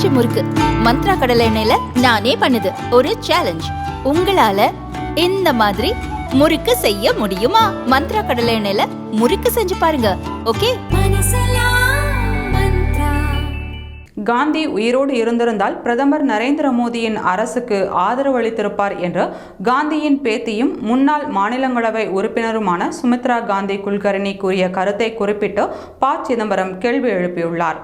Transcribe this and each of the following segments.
பஞ்சு முறுக்கு. மந்த்ரா கடலை எண்ணெயில நானே பண்ணுது. ஒரு சேலஞ்ச் உங்களால இந்த மாதிரி முறுக்கு செய்ய முடியுமா? மந்த்ரா கடலை எண்ணெயில முறுக்கு செஞ்சு பாருங்க. ஓகே? காந்தி உயிரோடு இருந்திருந்தால் பிரதமர் நரேந்திர மோடியின் அரசுக்கு ஆதரவு அளித்திருப்பார் என்று காந்தியின் பேத்தியும் முன்னாள் மாநிலங்களவை உறுப்பினருமான சுமித்ரா காந்தி குல்கர்னி கூறிய கருத்தை குறிப்பிட்டு ப சிதம்பரம் கேள்வி எழுப்பியுள்ளார்.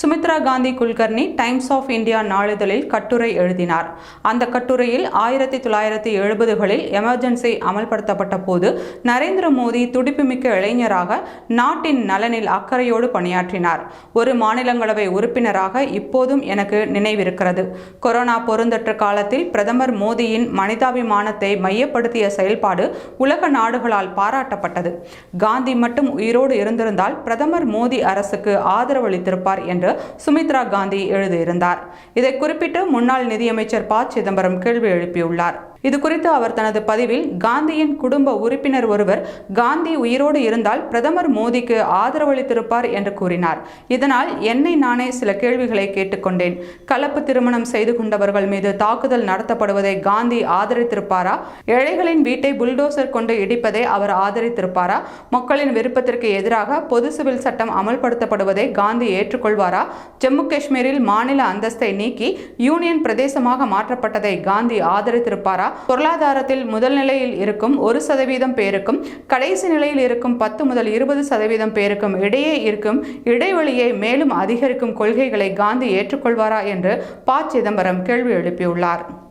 Sumitra Gandhi Kulkarni Times of India நாளிதழில் கட்டுரை எழுதினார். அந்த கட்டுரையில் ஆயிரத்தி தொள்ளாயிரத்தி எழுபதுகளில் எமர்ஜென்சி அமல்படுத்தப்பட்ட போது நரேந்திர மோடி துடிப்புமிக்க இளைஞராக நாட்டின் நலனில் அக்கறையோடு பணியாற்றினார். ஒரு மாநிலங்களவை உறுப்பினராக இப்போதும் எனக்கு நினைவிருக்கிறது. கொரோனா பொருந்தற்ற காலத்தில் பிரதமர் மோடியின் மனிதாபிமானத்தை மையப்படுத்திய செயல்பாடு உலக நாடுகளால் பாராட்டப்பட்டது. காந்தி மட்டும் உயிரோடு இருந்திருந்தால் பிரதமர் மோடி அரசுக்கு ஆதரவளித்திருப்பார் என்று என்று சுமித்ரா காந்தி எழுதியிருந்தார். இதை குறிப்பிட்டு முன்னாள் நிதியமைச்சர் ப. சிதம்பரம் கேள்வி எழுப்பியுள்ளார். இது குறித்து அவர் தனது பதிவில் காந்தியின் குடும்ப உறுப்பினர் ஒருவர் காந்தி உயிரோடு இருந்தால் பிரதமர் மோடிக்கு ஆதரவளித்திருப்பார் என்று கூறினார். இதனால் என்னை நானே சில கேள்விகளை கேட்டுக்கொண்டேன். கலப்பு திருமணம் செய்து கொண்டவர்கள் மீது தாக்குதல் நடத்தப்படுவதை காந்தி ஆதரித்திருப்பாரா? ஏழைகளின் வீட்டை புல்டோசர் கொண்டு இடிப்பதை அவர் ஆதரித்திருப்பாரா? மக்களின் விருப்பத்திற்கு எதிராக பொது சிவில் சட்டம் அமல்படுத்தப்படுவதை காந்தி ஏற்றுக்கொள்வாரா? ஜம்மு காஷ்மீரில் மாநில அந்தஸ்தை நீக்கி யூனியன் பிரதேசமாக மாற்றப்பட்டதை காந்தி ஆதரித்திருப்பாரா? பொருளாதாரத்தில் முதல் நிலையில் இருக்கும் ஒரு சதவீதம் பேருக்கும் கடைசி நிலையில் இருக்கும் பத்து முதல் இருபது சதவீதம் பேருக்கும் இடையே இருக்கும் இடைவெளியை மேலும் அதிகரிக்கும் கொள்கைகளை காந்தி ஏற்றுக்கொள்வாரா என்று ப. சிதம்பரம் கேள்வி எழுப்பியுள்ளார்.